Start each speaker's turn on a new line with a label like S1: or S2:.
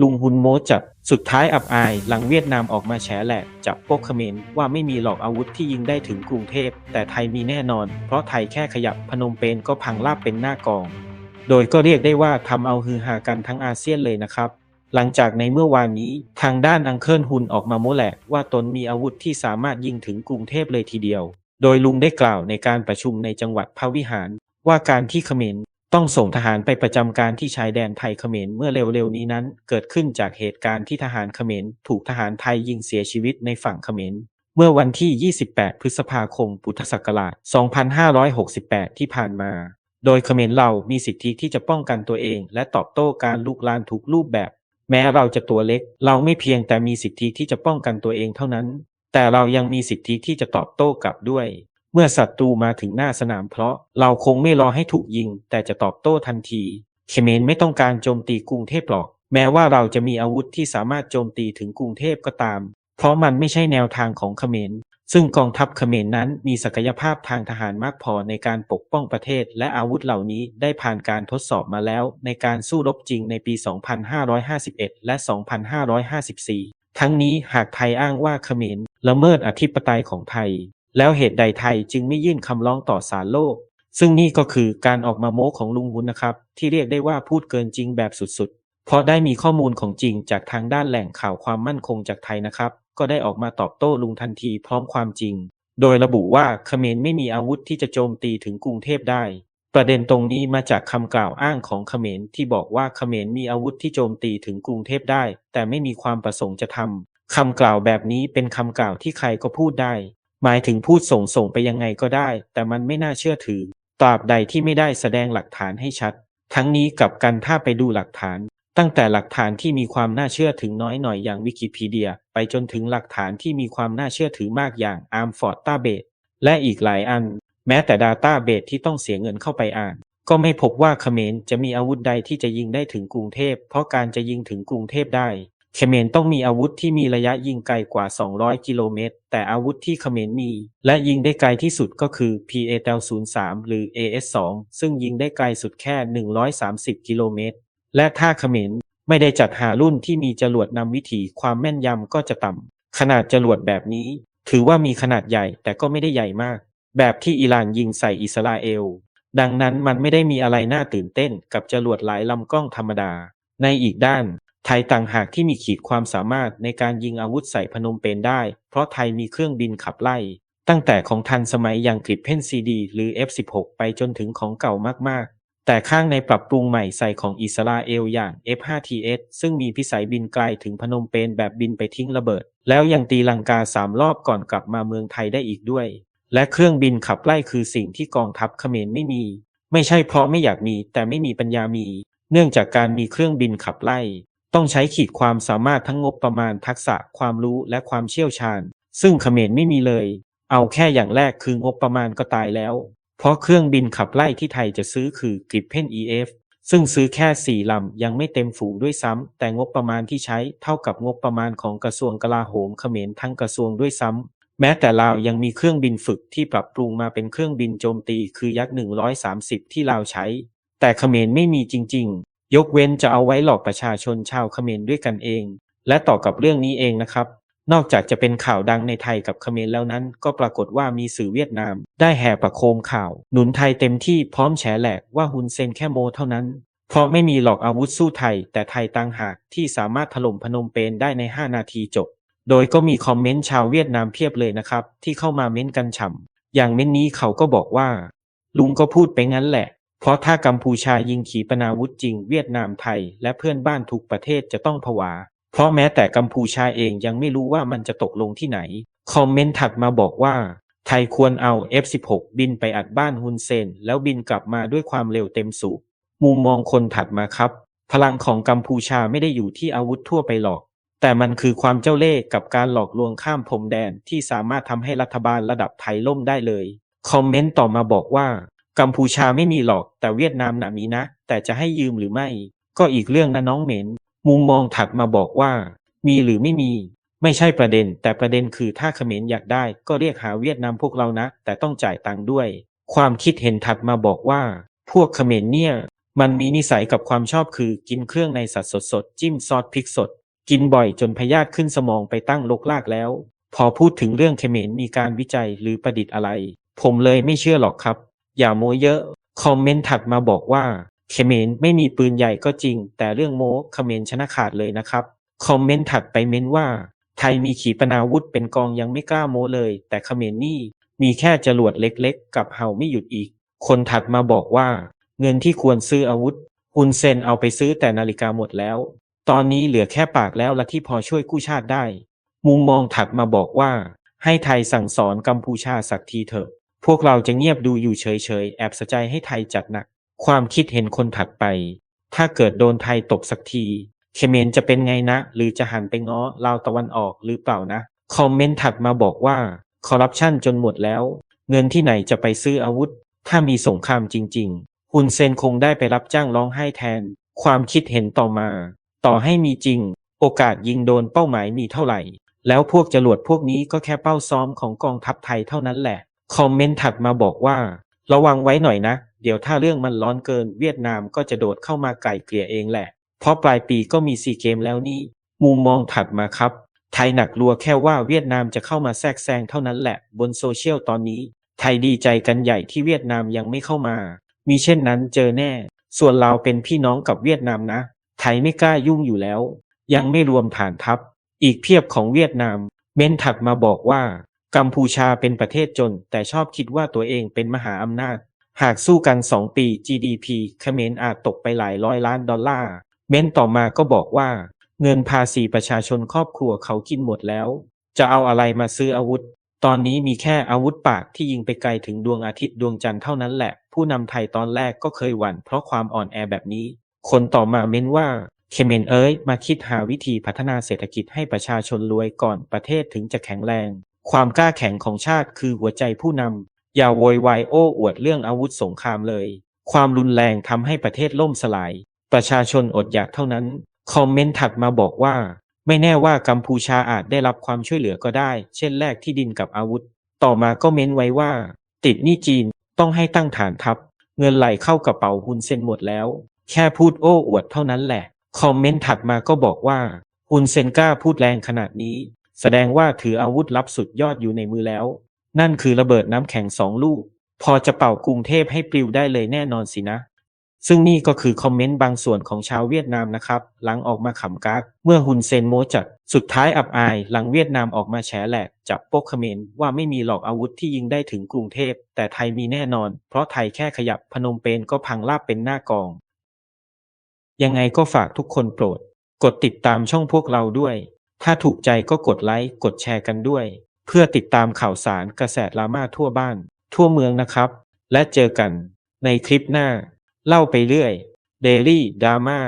S1: ลุงฮุนโมจับสุดท้ายอับอาย หลังเวียดนามออกมาแฉแหลกจับพวกเขมรว่าไม่มีหลอกอาวุธที่ยิงได้ถึงกรุงเทพ แต่ไทยมีแน่นอน เพราะไทยแค่ขยับพนมเปญก็พังราบเป็นหน้ากอง โดยก็เรียกได้ว่าทำเอาฮือฮากันทั้งอาเซียนเลยนะครับ หลังจากในเมื่อวานนี้ ทางด้านอังเคิลฮุนออกมาโมแหลกว่าตนมีอาวุธที่สามารถยิงถึงกรุงเทพเลยทีเดียว โดยลุงได้กล่าวในการประชุมในจังหวัดพระวิหาร ว่าการที่เขมร ต้องส่งทหารไปประจำการที่ชายแดนไทยเขมรเมื่อเร็วๆนี้นั้น เกิดขึ้นจากเหตุการณ์ที่ทหารเขมรถูกทหารไทยยิงเสียชีวิตในฝั่งเขมรเมื่อวันที่ 28 พฤษภาคม พุทธศักราช 2568 ที่ผ่านมา โดยเขมรเรามีสิทธิที่จะป้องกันตัวเอง และตอบโต้การลุกลานทุกรูปแบบ แม้เราจะตัวเล็ก เราไม่เพียงแต่มีสิทธิที่จะป้องกันตัวเองเท่านั้น แต่เรายังมีสิทธิที่จะตอบโต้กลับด้วย เมื่อศัตรูมาถึงหน้าสนามเพราะเราคงไม่รอให้ถูกยิง แต่จะตอบโต้ทันทีเขมรไม่ต้องการโจมตีกรุงเทพหรอก แม้ว่าเราจะมีอาวุธที่สามารถโจมตีถึงกรุงเทพก็ตาม เพราะมันไม่ใช่แนวทางของเขมร ซึ่งกองทัพเขมรนั้นมีศักยภาพทางทหารมากพอในการปกป้องประเทศ และอาวุธเหล่านี้ได้ผ่านการทดสอบมาแล้ว ในการสู้รบจริงในปี 2551 และ 2554 ทั้งนี้หากไทยอ้างว่าเขมรละเมิดอธิปไตยของไทย แล้วเหตุใดไทยจึงไม่ยื่นคำร้องต่อศาลโลก ซึ่งนี่ก็คือการออกมาโม้ของลุงวุ้นนะครับ ที่เรียกได้ว่าพูดเกินจริงแบบสุดๆ เพราะได้มีข้อมูลของจริงจากทางด้านแหล่งข่าวความมั่นคงจากไทยนะครับ ก็ได้ออกมาตอบโต้ลุงทันทีพร้อมความจริง โดยระบุว่าเขมรไม่มีอาวุธที่จะโจมตีถึงกรุงเทพได้ ประเด็นตรงนี้มาจากคำกล่าวอ้างของเขมรที่บอกว่าเขมรมีอาวุธที่โจมตีถึงกรุงเทพได้ แต่ไม่มีความประสงค์จะทำคำกล่าวแบบนี้เป็นคำกล่าวที่ใครก็พูดได้ หมายถึงพูดส่งส่งไปยังไงก็ได้ แต่มันไม่น่าเชื่อถือตราบใดที่ไม่ได้แสดงหลักฐานให้ชัด ทั้งนี้กับกันถ้าไปดูหลักฐาน ตั้งแต่หลักฐานที่มีความน่าเชื่อถึงน้อยหน่อยอย่างวิกิพีเดีย ไปจนถึงหลักฐานที่มีความน่าเชื่อถือมากอย่าง Armford Database และอีกหลายอัน แม้แต่ Database ที่ต้องเสียเงินเข้าไปอ่าน ก็ไม่พบว่าเขมรจะมีอาวุธใดที่จะยิงได้ถึงกรุงเทพ เพราะการจะยิงถึงกรุงเทพได้ เขมรต้องมีอาวุธที่มีระยะยิงไกลกว่า 200 กิโลเมตร แต่อาวุธที่เขมรมี และยิงได้ไกลที่สุดก็คือ PAL-03 หรือ AS-2 ซึ่งยิงได้ไกลสุดแค่ 130 กิโลเมตร และถ้าเขมรไม่ได้จัดหารุ่นที่มีจรวดนำวิถีความแม่นยำก็จะต่ำ ขนาดจรวดแบบนี้ ถือว่ามีขนาดใหญ่แต่ก็ไม่ได้ใหญ่มาก แบบที่อิหร่านยิงใส่อิสราเอล ดังนั้นมันไม่ได้มีอะไรน่าตื่นเต้นกับจรวดหลายลำกล้องธรรมดา ในอีกด้าน ไทยต่างหากที่มีขีดความสามารถในการยิงอาวุธใส่พนมเปญได้ เพราะไทยมีเครื่องบินขับไล่ ตั้งแต่ของทันสมัยอย่างกริปเพนซีดีหรือ F16 ไปจนถึงของเก่ามากๆ แต่ข้างในปรับปรุงใหม่ใส่ของอิสราเอลอย่าง F5TS ซึ่งมีพิสัยบินไกลถึงพนมเปญแบบบินไปทิ้งระเบิด แล้วยังตีลังกาสามรอบก่อนกลับมาเมืองไทยได้อีกด้วย และเครื่องบินขับไล่คือสิ่งที่กองทัพเขมรไม่มี ไม่ใช่เพราะไม่อยากมี แต่ไม่มีปัญญามี เนื่องจากการมีเครื่องบินขับไล่ ต้องใช้ขีดความสามารถทั้งงบประมาณทักษะความรู้และความเชี่ยวชาญ ซึ่งเขมรไม่มีเลย เอาแค่อย่างแรกคืองบประมาณก็ตายแล้ว เพราะเครื่องบินขับไล่ที่ไทยจะซื้อคือกริปเพน EF ซึ่งซื้อแค่สี่ลำยังไม่เต็มฝูงด้วยซ้ำแต่งบประมาณที่ใช้เท่ากับงบประมาณของกระทรวงกลาโหมเขมรทั้งกระทรวงด้วยซ้ำแม้แต่ลาวยังมีเครื่องบินฝึกที่ปรับปรุงมาเป็นเครื่องบินโจมตีคือยักษ์130 ที่ลาวใช้ แต่เขมรไม่มีจริงๆ ยกเว้นจะเอาไว้หลอกประชาชนชาวเขมรด้วยกันเอง และต่อกับเรื่องนี้เองนะครับ นอกจากจะเป็นข่าวดังในไทยกับเขมรแล้วนั้น ก็ปรากฏว่ามีสื่อเวียดนาม ได้แห่ประโคมข่าว หนุนไทยเต็มที่พร้อมแฉแหลกว่าฮุนเซนแค่โมเท่านั้น เพราะไม่มีหลอกอาวุธสู้ไทย แต่ไทยต่างหากที่สามารถถล่มพนมเปญได้ใน 5 นาทีจบ โดยก็มีคอมเมนต์ชาวเวียดนามเพียบเลยนะครับ ที่เข้ามาเม้นกันฉ่ำอย่างเม้นนี้เขาก็บอกว่า ลุงก็พูดไปงั้นแหละ เพราะถ้ากัมพูชายิงขีปนาวุธจริงเวียดนามไทย และเพื่อนบ้านทุกประเทศจะต้องผวา เพราะแม้แต่กัมพูชาเองยังไม่รู้ว่ามันจะตกลงที่ไหน คอมเมนต์ถัดมาบอกว่า ไทยควรเอา F16 บินไปอัดบ้านฮุนเซน แล้วบินกลับมาด้วยความเร็วเต็มสูบมุมมองคนถัดมาครับ พลังของกัมพูชาไม่ได้อยู่ที่อาวุธทั่วไปหรอก แต่มันคือความเจ้าเล่ห์กับการหลอกลวงข้ามพรมแดนที่สามารถทำให้รัฐบาลระดับไทยล่มได้เลย คอมเมนต์ต่อมาบอกว่า กัมพูชาไม่มีหรอก แต่เวียดนามน่ะมีนะ แต่จะให้ยืมหรือไม่ ก็อีกเรื่องนะน้องเหม็น มุมมองถัดมาบอกว่า มีหรือไม่มี ไม่ใช่ประเด็น แต่ประเด็นคือถ้าเขมรอยากได้ ก็เรียกหาเวียดนามพวกเรานะ แต่ต้องจ่ายตังค์ด้วย ความคิดเห็นถัดมาบอกว่า พวกเขมรเนี่ย มันมีนิสัยกับความชอบคือกินเครื่องในสัตว์สดๆจิ้มซอสพริกสด กินบ่อยจนพยาธิขึ้นสมองไปตั้งลกลากแล้ว พอพูดถึงเรื่องเขมรมีการวิจัยหรือประดิษฐ์อะไร ผมเลยไม่เชื่อหรอกครับ อย่าโม้เยอะ คอมเมนต์ถัดมาบอกว่าเขมรไม่มีปืนใหญ่ก็จริง แต่เรื่องโม้เขมรชนะขาดเลยนะครับ คอมเมนต์ถัดไปเม้นว่า ไทยมีขีปนาวุธเป็นกองยังไม่กล้าโม้เลย แต่เขมรนี่มีแค่จรวดเล็กๆ กับเห่าไม่หยุดอีก คนถัดมาบอกว่า เงินที่ควรซื้ออาวุธฮุนเซนเอาไปซื้อแต่นาฬิกาหมดแล้ว ตอนนี้เหลือแค่ปากแล้วละที่พอช่วยกู้ชาติได้ มุมมองถัดมาบอกว่า ให้ไทยสั่งสอนกัมพูชาสักทีเถอะ พวกเราจะเงียบดูอยู่เฉยๆ แอบสะใจให้ไทยจัดหนัก ความคิดเห็นคนถัดไป ถ้าเกิดโดนไทยตบสักที เขมรจะเป็นไงนะ หรือจะหันไปง้อลาวตะวันออกหรือเปล่านะ คอมเมนต์ถัดมาบอกว่า คอร์รัปชันจนหมดแล้ว เงินที่ไหนจะไปซื้ออาวุธ ถ้ามีสงครามจริงๆฮุนเซนคงได้ไปรับจ้างร้องไห้แทน ความคิดเห็นต่อมา ต่อให้มีจริง โอกาสยิงโดนเป้าหมายมีเท่าไหร่ แล้วพวกจรวดพวกนี้ก็แค่เป้าซ้อมของกองทัพไทยเท่านั้นแหละ คอมเมนต์ถัดมาบอกว่า ระวังไว้หน่อยนะ เดี๋ยวถ้าเรื่องมันร้อนเกินเวียดนามก็จะโดดเข้ามาไก่เกลี่ยเองแหละ เพราะปลายปีก็มีซีเกมแล้วนี่ มุมมองถัดมาครับ ไทยหนักลัวแค่ว่าเวียดนามจะเข้ามาแทรกแซงเท่านั้นแหละ บนโซเชียลตอนนี้ ไทยดีใจกันใหญ่ที่เวียดนามยังไม่เข้ามา มีเช่นนั้นเจอแน่ ส่วนเราเป็นพี่น้องกับเวียดนามนะ ไทยไม่กล้ายุ่งอยู่แล้ว ยังไม่รวมฐานทัพ อีกเพียบของเวียดนาม เม้นถัดมาบอกว่า กัมพูชาเป็นประเทศจน แต่ชอบคิดว่าตัวเองเป็นมหาอำนาจ หากสู้กัน 2 ปี GDP เขมรอาจตกไปหลายร้อยล้านดอลลาร์ เม้นต่อมาก็บอกว่า เงินภาษีประชาชนครอบครัวเขากินหมดแล้ว จะเอาอะไรมาซื้ออาวุธ ตอนนี้มีแค่อาวุธปากที่ยิงไปไกลถึงดวงอาทิตย์ดวงจันทร์เท่านั้นแหละ ผู้นำไทยตอนแรกก็เคยหวั่นเพราะความอ่อนแอแบบนี้ คนต่อมาเม้นว่าเคเมนเอ้ยมาคิดหาวิธีพัฒนาเศรษฐกิจให้ประชาชนรวยก่อนประเทศถึงจะแข็งแรง ความกล้าแข็งของชาติคือหัวใจผู้นำ อย่าโวยวายโอ้อวดเรื่องอาวุธสงครามเลย ความรุนแรงทำให้ประเทศล่มสลาย ประชาชนอดอยากเท่านั้น คอมเมนต์ถัดมาบอกว่า ไม่แน่ว่ากัมพูชาอาจได้รับความช่วยเหลือก็ได้ เช่นแลกที่ดินกับอาวุธ ต่อมาก็เม้นไว้ว่า ติดหนี้จีนต้องให้ตั้งฐานทัพ เงินไหลเข้ากระเป๋าฮุนเซนหมดแล้ว แค่พูดโอ้อวดเท่านั้นแหละ คอมเมนต์ถัดมาก็บอกว่าฮุนเซนกล้าพูดแรงขนาดนี้ แสดงว่าถืออาวุธลับสุดยอดอยู่ในมือแล้ว นั่นคือระเบิดน้ำแข็งสองลูก พอจะเป่ากรุงเทพให้ปลิวได้เลยแน่นอนสินะ ซึ่งนี่ก็คือคอมเมนต์บางส่วนของชาวเวียดนามนะครับ หลังออกมาขำกากเมื่อฮุนเซนโมจัด สุดท้ายอับอาย หลังเวียดนามออกมาแฉแหลกจับโป๊กเขมรว่าไม่มีหลอกอาวุธที่ยิงได้ถึงกรุงเทพ แต่ไทยมีแน่นอน เพราะไทยแค่ขยับพนมเปญก็พังราบเป็นหน้ากอง ยังไงก็ฝากทุกคนโปรด กดติดตามช่องพวกเราด้วย ถ้าถูกใจก็กดไลค์ กดแชร์กันด้วย เพื่อติดตามข่าวสารกระแสดราม่าทั่วบ้าน ทั่วเมืองนะครับ และเจอกันในคลิปหน้า เล่าไปเรื่อย Daily Drama